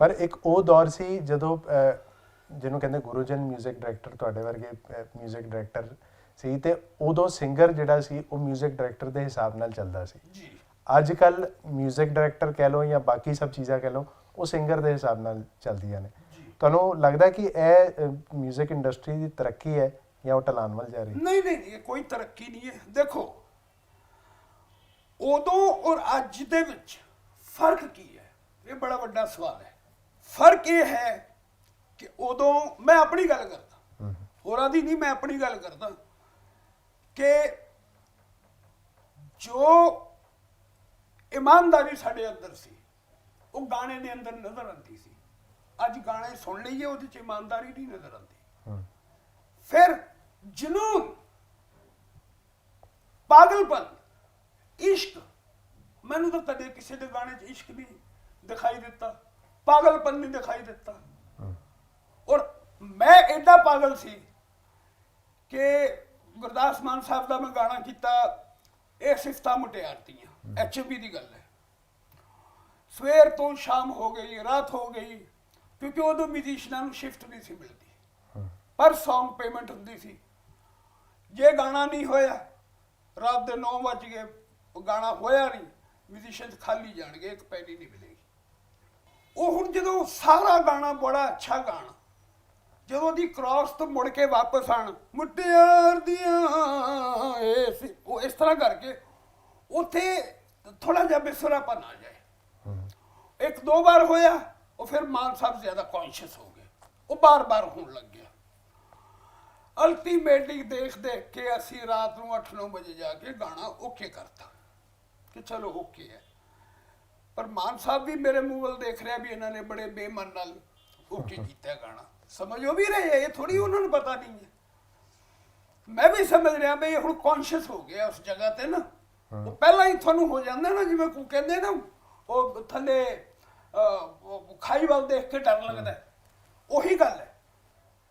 ਪਰ ਇੱਕ ਉਹ ਦੌਰ ਸੀ ਜਦੋਂ ਅਹ, ਜਿਹਨੂੰ ਕਹਿੰਦੇ ਗੁਰੂਜਨ 뮤직 ਡਾਇਰੈਕਟਰ ਤੁਹਾਡੇ ਵਰਗੇ 뮤직 ਡਾਇਰੈਕਟਰ ਸੀ ਤੇ ਉਦੋਂ ਸਿੰਗਰ ਜਿਹੜਾ ਸੀ ਉਹ 뮤직 ਡਾਇਰੈਕਟਰ ਦੇ ਹਿਸਾਬ ਨਾਲ ਚੱਲਦਾ ਸੀ ਜੀ ਅੱਜ ਕੱਲ 뮤직 ਡਾਇਰੈਕਟਰ ਕਹਿ ਲਓ ਜਾਂ ਬਾਕੀ ਸਭ ਚੀਜ਼ਾਂ ਕਹਿ ਲਓ ਉਹ ਸਿੰਗਰ ਦੇ ਹਿਸਾਬ ਨਾਲ ਚੱਲਦੀਆਂ ਨੇ ਜੀ ਤੁਹਾਨੂੰ ਲੱਗਦਾ ਕਿ ਇਹ 뮤직 ਇੰਡਸਟਰੀ ਦੀ ਤਰੱਕੀ ਹੈ ਜਾਂ ਉਹ ਢਲਾਨ ਵੱਲ ਜਾ ਰਹੀ ਹੈ ਨਹੀਂ ਨਹੀਂ ਨਹੀਂ, ਇਹ ਕੋਈ ਤਰੱਕੀ ਨਹੀਂ ਹੈ ਦੇਖੋ ਉਦੋਂ ਔਰ ਅੱਜ ਦੇ ਵਿੱਚ ਫਰਕ ਕੀ ਹੈ ਇਹ ਬੜਾ ਵੱਡਾ ਸਵਾਲ ਹੈ ਫ਼ਰਕ ਇਹ ਹੈ ਕਿ ਉਦੋਂ ਮੈਂ ਆਪਣੀ ਗੱਲ ਕਰਦਾ। ਹੋਰਾਂ ਦੀ ਨਹੀਂ ਮੈਂ ਆਪਣੀ ਗੱਲ ਕਰਦਾ ਕਿ ਜੋ ਇਮਾਨਦਾਰੀ ਸਾਡੇ ਅੰਦਰ ਸੀ ਉਹ ਗਾਣੇ ਦੇ ਅੰਦਰ ਨਜ਼ਰ ਆਉਂਦੀ ਸੀ। ਅੱਜ ਗਾਣੇ ਸੁਣ ਲਈਏ ਉਹਦੇ ਚ ਇਮਾਨਦਾਰੀ ਨਹੀਂ ਨਜ਼ਰ ਆਉਂਦੀ। ਫਿਰ ਜਨੂਨ ਪਾਗਲਪਨ ਇਸ਼ਕ ਮੈਨੂੰ ਤਾਂ ਕਦੇ ਕਿਸੇ ਦੇ ਗਾਣੇ 'ਚ ਇਸ਼ਕ ਨਹੀਂ ਦਿਖਾਈ ਦਿੱਤਾ। ਪਾਗਲਪਨ ਨਹੀਂ ਦਿਖਾਈ ਦਿੱਤਾ। ਔਰ ਮੈਂ ਐਡਾ ਪਾਗਲ ਸੀ ਕਿ ਗੁਰਦਾਸ ਮਾਨ ਸਾਹਿਬ ਦਾ ਮੈਂ ਗਾਣਾ ਕੀਤਾ ਇਹ ਸਿਫਤਾਂ ਮੁਟਿਆਰਤੀਆਂ ਐਚਪੀ ਦੀ ਗੱਲ ਹੈ। ਸਵੇਰ ਤੋਂ ਸ਼ਾਮ ਹੋ ਗਈ ਰਾਤ ਹੋ ਗਈ ਕਿਉਂਕਿ ਉਦੋਂ ਮਿਊਜ਼ੀਸ਼ੀਅਨਾਂ ਨੂੰ ਸ਼ਿਫਟ ਨਹੀਂ ਸੀ ਮਿਲਦੀ। ਪਰ Song ਪੇਮੈਂਟ ਹੁੰਦੀ ਸੀ। ਜੇ ਗਾਣਾ ਨਹੀਂ ਹੋਇਆ ਰਾਤ ਦੇ 9 ਵਜ ਗਾਣਾ ਹੋਇਆ ਨਹੀਂ ਮਿਊਜ਼ੀਸ਼ੀਅਨ ਖਾਲੀ ਜਾਣਗੇ ਇੱਕ ਪੈਣੀ ਨਹੀਂ ਮਿਲੇਗੀ। ਉਹ ਹੁਣ ਜਦੋਂ ਸਾਰਾ ਗਾਣਾ ਬੜਾ ਅੱਛਾ ਗਾਣਾ, ਜਦੋਂ ਦੀ ਕ੍ਰਾਸ ਤੋਂ ਮੁੜ ਕੇ ਵਾਪਸ ਆਣ ਮੁਟਿਆਰ ਦੀਆਂ ਇਹ ਉਹ ਇਸ ਤਰ੍ਹਾਂ ਕਰਕੇ ਉੱਥੇ ਥੋੜਾ ਜਿਹਾ ਬਿਸਰਾਪਨ ਆ ਜਾਏ। ਇੱਕ ਦੋ ਵਾਰ ਹੋਇਆ, ਉਹ ਫਿਰ ਮਾਨ ਸਾਹਿਬ ਜ਼ਿਆਦਾ ਕੌਨਸ਼ੀਅਸ ਹੋ ਗਏ। ਉਹ ਬਾਰ-ਬਾਰ ਹੋਣ ਲੱਗ ਗਿਆ। ਅਲਟੀਮੇਟਲੀ ਦੇਖ ਦੇਖ ਕੇ ਅਸੀਂ ਰਾਤ ਨੂੰ 8-9 ਵਜੇ ਜਾ ਕੇ ਗਾਣਾ ਓਕੇ ਕਰਤਾ। ਕਿ ਚਲੋ ਓਕੇ ਹੈ। ਪਰ ਮਾਨ ਸਾਹਿਬ ਵੀ ਮੇਰੇ ਮੂੰਹ ਵੱਲ ਦੇਖ ਰਿਹਾ ਵੀ ਇਹਨਾਂ ਨੇ ਬੜੇ ਬੇਮਨ ਨਾਲ ਓਕੇ ਕੀਤਾ ਹੈ ਗਾਣਾ। ਸਮਝੋ ਵੀ ਰਹੇ ਇਹ ਥੋੜੀ ਉਹਨਾਂ ਨੂੰ ਪਤਾ ਨਹੀਂ ਹੈ ਮੈਂ ਵੀ ਸਮਝ ਰਿਹਾ ਵੀ ਇਹ ਹੁਣ ਕੌਨਸ਼ੀਅਸ ਹੋ ਗਿਆ ਉਸ ਜਗ੍ਹਾ ਤੇ ਨਾ। ਉਹ ਪਹਿਲਾਂ ਹੀ ਤੁਹਾਨੂੰ ਹੋ ਜਾਂਦਾ ਨਾ ਜਿਵੇਂ ਕੋ ਕਹਿੰਦੇ ਨਾ ਉਹ ਥੱਲੇ ਉਹ ਖਾਈ ਵੱਲ ਦੇਖ ਕੇ ਡਰ ਲੱਗਦਾ। ਉਹੀ ਗੱਲ ਹੈ।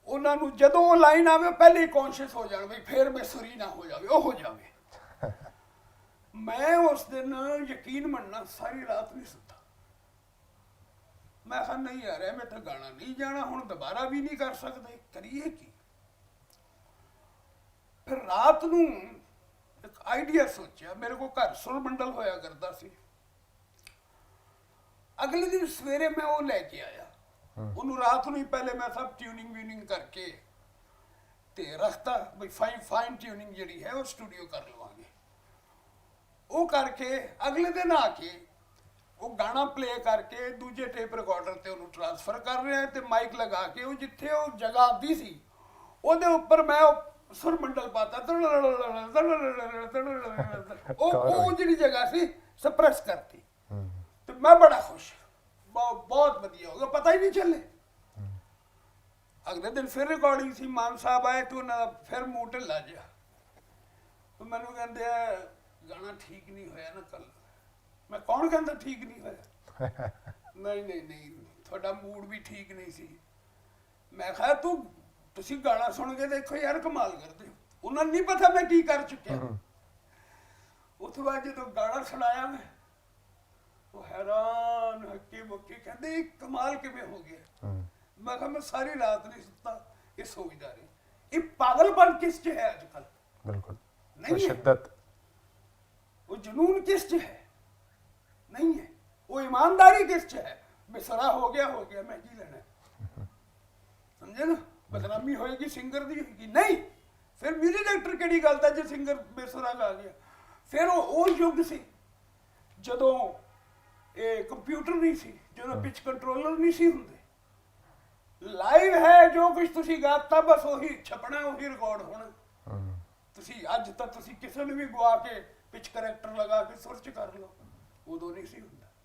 ਉਹਨਾਂ ਨੂੰ ਜਦੋਂ ਉਹ ਲਾਈਨ ਆਵੇ ਉਹ ਪਹਿਲੇ ਹੀ ਕੌਨਸ਼ੀਅਸ ਹੋ ਜਾਣ ਵੀ ਫੇਰ ਬੇਸੁਰੀ ਨਾ ਹੋ ਜਾਵੇ ਉਹ ਹੋ ਜਾਵੇ। ਮੈਂ ਉਸ ਦਿਨ ਯਕੀਨ ਮੰਨਣਾ ਸਾਰੀ ਰਾਤ ਨਹੀਂ ਸੁੱਤਾ। ਮੈਂ ਕਿਹਾ ਨਹੀਂ ਯਾਰ ਇਹ ਮੈਂ ਤਾਂ ਗਾਣਾ ਨਹੀਂ ਜਾਣਾ ਹੁਣ ਦੁਬਾਰਾ ਵੀ ਨਹੀਂ ਕਰ ਸਕਦੇ ਕਰੀਏ ਕੀ? ਫਿਰ ਰਾਤ ਨੂੰ ਇੱਕ ਆਈਡੀਆ ਸੋਚਿਆ ਮੇਰੇ ਕੋਲ ਘਰ ਸੁਰ ਮੰਡਲ ਹੋਇਆ ਕਰਦਾ ਸੀ। ਅਗਲੇ ਦਿਨ ਸਵੇਰੇ ਮੈਂ ਉਹ ਲੈ ਕੇ ਆਇਆ। ਉਹਨੂੰ ਰਾਤ ਨੂੰ ਹੀ ਪਹਿਲੇ ਮੈਂ ਸਭ ਟਿਊਨਿੰਗ ਵਿਊਨਿੰਗ ਕਰਕੇ ਤੇ ਰੱਖਤਾ ਬਈ ਫਾਈਨ ਫਾਈਨ ਟਿਊਨਿੰਗ ਜਿਹੜੀ ਹੈ ਉਹ ਸਟੂਡੀਓ ਕਰ ਲਵਾਂਗੇ ਉਹ ਕਰਕੇ ਅਗਲੇ ਦਿਨ ਆ ਕੇ ਉਹ ਗਾਣਾ ਪਲੇ ਕਰਕੇ ਦੂਜੇ ਟੇਪ ਰਿਕਾਰਡਰ ਤੇ ਉਹਨੂੰ ਟ੍ਰਾਂਸਫਰ ਕਰ ਰਿਹਾ ਤੇ ਮਾਈਕ ਲਗਾ ਕੇ ਉਹ ਜਿੱਥੇ ਉਹ ਜਗ੍ਹਾ ਆਦੀ ਸੀ ਉਹਦੇ ਉੱਪਰ ਮੈਂ ਉਹ ਸੁਰ ਮੰਡਲ ਪਾਤਾ ਉਹ ਉਹ ਜਿਹੜੀ ਜਗ੍ਹਾ ਸੀ ਸਪਰੈਸ ਕਰਤੀ। ਤੇ ਮੈਂ ਬੜਾ ਖੁਸ਼। ਬਹੁਤ ਬਹੁਤ ਵਧੀਆ ਹੋ ਗਿਆ ਪਤਾ ਹੀ ਨਹੀਂ ਚੱਲੇ। ਅਗਲੇ ਦਿਨ ਫਿਰ ਰਿਕਾਰਡਿੰਗ ਸੀ ਮਾਨ ਸਾਹਿਬ ਆਏ ਤੇ ਉਹਨਾਂ ਦਾ ਫਿਰ ਮੂੰਹ ਢਿੱਲਾ ਜਿਹਾ। ਮੈਨੂੰ ਕਹਿੰਦੇ ਆ ਗਾਣਾ ਠੀਕ ਨਹੀਂ ਹੋਇਆ ਨਾ ਕੱਲ ਮੈਂ ਕੌਣ ਕਹਿੰਦਾ ਠੀਕ ਨਹੀਂ ਹੋਇਆ? ਨਹੀਂ ਨਹੀਂ ਨਹੀਂ ਤੁਹਾਡਾ ਮੂਡ ਵੀ ਠੀਕ ਨਹੀਂ ਸੀ। ਮੈਂ ਕਿਹਾ ਤੂੰ ਤੁਸੀਂ ਗਾਣਾ ਸੁਣ ਕੇ ਦੇਖੋ ਯਾਰ ਕਮਾਲ ਕਰਦੇ ਹੋ। ਉਹਨਾਂ ਨੂੰ ਨਹੀਂ ਪਤਾ ਮੈਂ ਕੀ ਕਰ ਚੁੱਕਿਆ। ਤੋਂ ਬਾਅਦ ਜਦੋਂ ਗਾਣਾ ਸੁਣਾਇਆ ਮੈਂ ਉਹ ਹੈਰਾਨ ਹੱਕੇ ਮੁੱਕੇ ਕਹਿੰਦੇ ਕਮਾਲ ਕਿਵੇਂ ਹੋ ਗਿਆ? ਮੈਂ ਕਿਹਾ ਮੈਂ ਸਾਰੀ ਰਾਤ ਨਹੀਂ ਸੁੱਤਾ ਇਹ ਸੋਚਦਾ ਰਹੀ। ਇਹ ਪਾਗਲਪਨ ਕਿਸ ਚ ਹੈ ਅੱਜ ਕੱਲ ਬਿਲਕੁਲ। ਨਹੀਂ ਹੈ। ਜਨੂਨ ਕਿਸ ਚ ਹੈ? ਨਹੀਂ ਹੈ। ਉਹ ਈਮਾਨਦਾਰੀ ਕਿਸ ਚ ਹੈ? ਬਿਸਰਾ ਹੋ ਗਿਆ ਹੋ ਗਿਆ ਮੈਂ ਕੀ ਲੈਣਾ ਹੈ? ਸਮਝੇ ਨਾ? ਬਦਨਾਮੀ ਹੋਏਗੀ ਸਿੰਗਰ ਦੀ ਹੋਏਗੀ। ਨਹੀਂ! ਫਿਰ ਮਿਊਜ਼ਿਕ ਡਾਇਰੈਕਟਰ ਕਿਹੜੀ ਗੱਲ ਦਾ ਜੇ ਸਿੰਗਰ ਬੇਸੁਰਾ ਗਾ ਗਿਆ? ਫਿਰ ਉਹ ਉਹ ਯੁੱਗ ਸੀ। ਜਦੋਂ ਇਹ ਕੰਪਿਊਟਰ ਨਹੀਂ ਸੀ ਜਦੋਂ ਪਿਚ ਕੰਟਰੋਲਰ ਨਹੀਂ ਸੀ ਹੁੰਦੇ। ਲਾਈਵ ਹੈ ਜੋ ਕੁਝ ਤੁਸੀਂ ਗਾਤਾ ਬਸ ਉਹੀ ਛਪਣਾ ਉਹੀ ਰਿਕਾਰਡ ਹੋਣਾ। ਤੁਸੀਂ ਅੱਜ ਤੱਕ ਤੁਸੀਂ ਕਿਸੇ ਨੂੰ ਵੀ ਗਵਾ ਕੇ ਪਿਚ ਕਰੈਕਟਰ ਲਗਾ ਕੇ ਸੁਰ ਕਰ ਲਓ। ਉਦੋਂ ਨਹੀਂ ਸੀ ਹੁੰਦਾ।